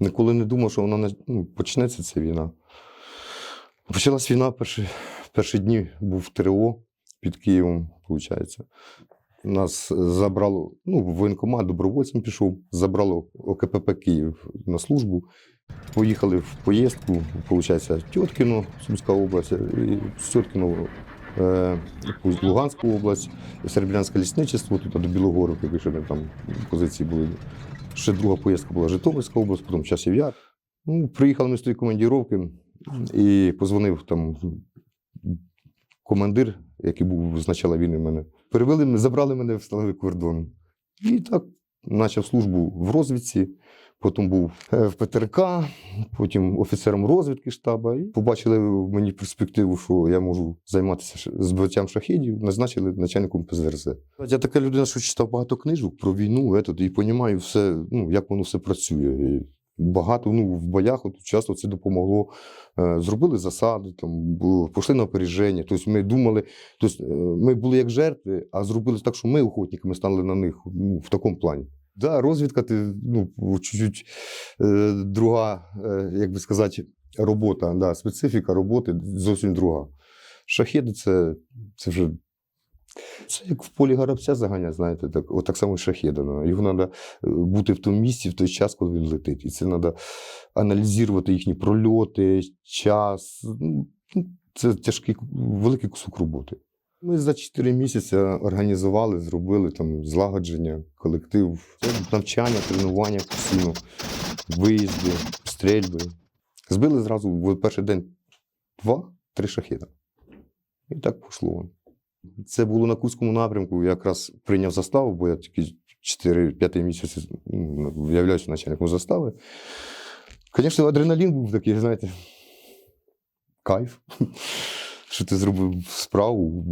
Ніколи не думав, що вона ну, почнеться ця війна. Почалась війна перші, перші дні був ТРО під Києвом, виходить. Нас забрало, ну, воєнкомат добровольцем пішов, забрало ОКПП Київ на службу. Поїхали в поїздку, виходить, Тьоткіно, Сумська область, і Тьоткіно е, Луганську область, Серебрянське лісничество, тут до Білогорівки, якщо там позиції були. Ще друга поїздка була Житомирська область, потім часів я. Ну, приїхали ми з тої командіровки і позвонив там командир, який був з війни в мене. Перевели забрали мене в сталевий кордон. І так почав службу в розвідці, потім був е, в ПТРК, потім офіцером розвідки штаба. І побачили в мені перспективу, що я можу займатися збиттям шахідів, назначили начальником ПЗРЗ. Я така людина, що читав багато книжок про війну, етот, і розумію все, ну, як воно все працює. Багато ну, в боях от, часто це допомогло. Е, Зробили засади, там, пішли на опереження. Тобто ми думали, тобто, е, ми були як жертви, а зробили так, що ми охотниками стали на них ну, в такому плані. Да, розвідка, ти, ну, чуть-чуть е, друга, е, як би сказати, робота, да, специфіка роботи зовсім друга. Шахеди це, це вже. Це як в полі горобця заганяти, знаєте, так, от так само і шахеда. Його треба бути в тому місці в той час, коли він летить. І це треба аналізувати їхні прольоти, час. Ну, Це тяжкий, великий кусок роботи. Ми за 4 місяці організували, зробили там злагодження, колектив, навчання, тренування постійно, виїзди, стрельби. Збили зразу в перший день два-три шахеда. І так пішло. Це було на Курському напрямку. Я якраз прийняв заставу, бо я тільки 4-5 місяці ну, являюся начальником застави. Звісно, адреналін був такий, знаєте, кайф, що ти зробив справу,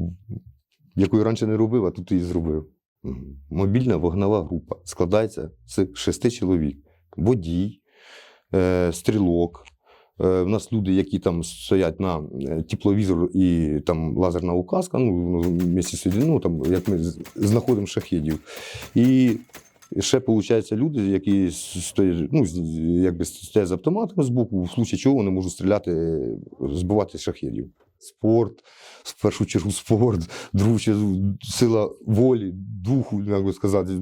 яку раніше не робив, а тут її зробив. Мобільна вогнева група складається з шести чоловік: водій, е, стрілок. Е, в нас люди, які там стоять на е, тепловізор і там лазерна указка, ну, місці ну, там, як ми знаходимо шахідів. І ще, виходить, люди, які стоять, ну, якби стоять з автоматами з боку, в случаї чого вони можуть стріляти, е, збивати шахідів. Спорт, в першу чергу спорт, другу чергу сила волі, духу, як би сказати.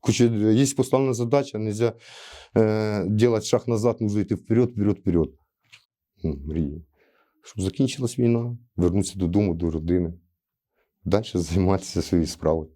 Короче, є поставлена задача, нельзя э, делать шаг назад, нужно йти вперед, вперед, вперед. Мрії. Щоб закінчилась війна, вернутися додому, до родини, далі займатися своєю справою.